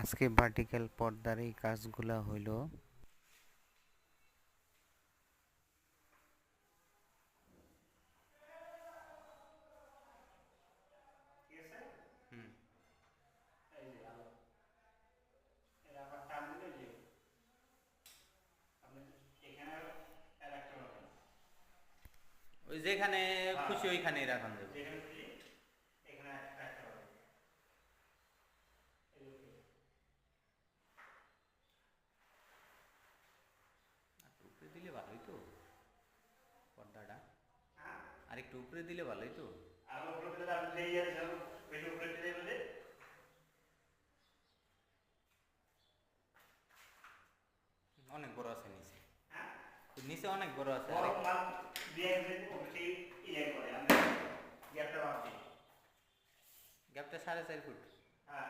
আজকে ভার্টিক্যাল পর্দার এই কাজগুলা হইল যেখানে। খুশি ওইখানেই রাখান যাবে যেখানে খুশি এখানে একটা পাবেন এই যে আর উপরে দিলে ভালোই তো পর্দাটা আর একটু উপরে দিলে ভালোই তো। উপরে দিলে ইয়ার যাবেন বেশি উপরে দিলে বলে অনেক বড় আছে নিচে। হ্যাঁ? নিচে অনেক বড় আছে। ইয়ে আমি গ্যাপটা গ্যাপটা সাড়ে চার ফুট। হ্যাঁ।